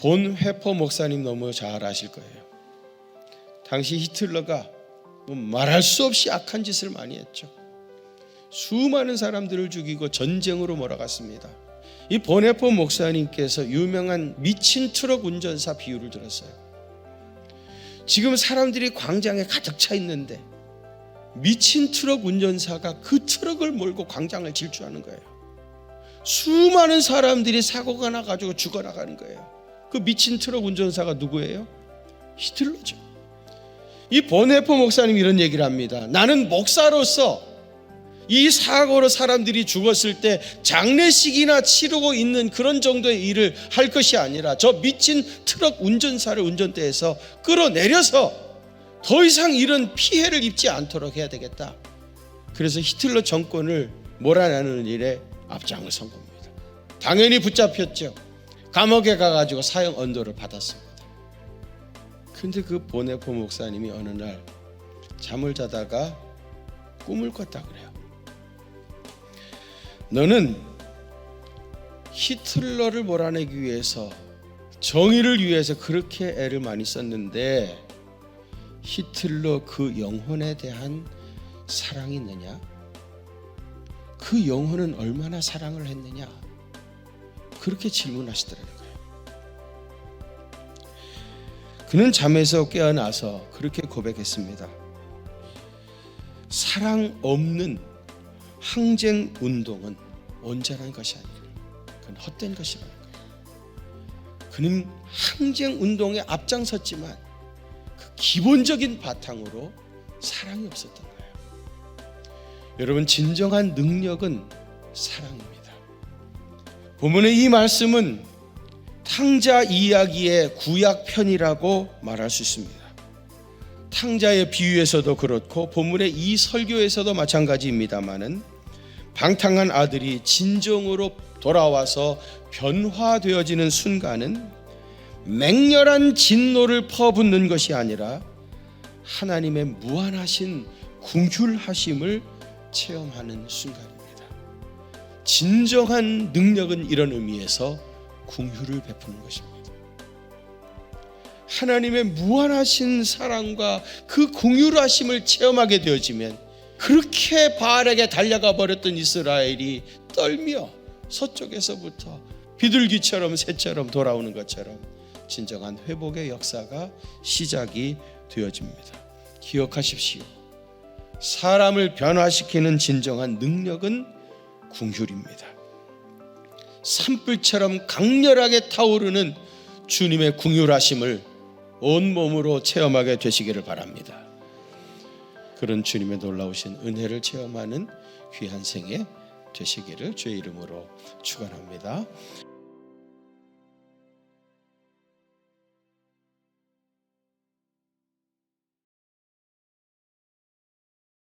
본 회포 목사님 너무 잘 아실 거예요. 당시 히틀러가 뭐 말할 수 없이 악한 짓을 많이 했죠. 수많은 사람들을 죽이고 전쟁으로 몰아갔습니다. 이 보네포 목사님께서 유명한 미친 트럭 운전사 비유를 들었어요. 지금 사람들이 광장에 가득 차 있는데 미친 트럭 운전사가 그 트럭을 몰고 광장을 질주하는 거예요. 수많은 사람들이 사고가 나가지고 죽어나가는 거예요. 그 미친 트럭 운전사가 누구예요? 히틀러죠. 이 보네포 목사님 이런 얘기를 합니다. 나는 목사로서 이 사고로 사람들이 죽었을 때 장례식이나 치르고 있는 그런 정도의 일을 할 것이 아니라 저 미친 트럭 운전사를 운전대에서 끌어내려서 더 이상 이런 피해를 입지 않도록 해야 되겠다. 그래서 히틀러 정권을 몰아내는 일에 앞장을 선 겁니다. 당연히 붙잡혔죠. 감옥에 가가지고 사형 언도를 받았습니다. 근데 그 보네포 목사님이 어느 날 잠을 자다가 꿈을 꿨다 그래요. 너는 히틀러를 몰아내기 위해서 정의를 위해서 그렇게 애를 많이 썼는데 히틀러 그 영혼에 대한 사랑이 있느냐? 그 영혼은 얼마나 사랑을 했느냐? 그렇게 질문하시더라고요. 그는 잠에서 깨어나서 그렇게 고백했습니다. 사랑 없는 항쟁 운동은 온전한 것이 아니라 그건 헛된 것이라는 거예요. 그는 항쟁 운동에 앞장섰지만 그 기본적인 바탕으로 사랑이 없었던 거예요. 여러분 진정한 능력은 사랑입니다. 본문의 이 말씀은 탕자 이야기의 구약 편이라고 말할 수 있습니다. 탕자의 비유에서도 그렇고 본문의 이 설교에서도 마찬가지입니다만은 방탕한 아들이 진정으로 돌아와서 변화되어지는 순간은 맹렬한 진노를 퍼붓는 것이 아니라 하나님의 무한하신 궁휼하심을 체험하는 순간입니다. 진정한 능력은 이런 의미에서 궁휼을 베푸는 것입니다. 하나님의 무한하신 사랑과 그 궁휼하심을 체험하게 되어지면 그렇게 바알에게 달려가 버렸던 이스라엘이 떨며 서쪽에서부터 비둘기처럼 새처럼 돌아오는 것처럼 진정한 회복의 역사가 시작이 되어집니다. 기억하십시오. 사람을 변화시키는 진정한 능력은 궁휼입니다. 산불처럼 강렬하게 타오르는 주님의 궁휼하심을 온 몸으로 체험하게 되시기를 바랍니다. 그런 주님의 놀라우신 은혜를 체험하는 귀한 생애 되시기를 주의 이름으로 축원합니다.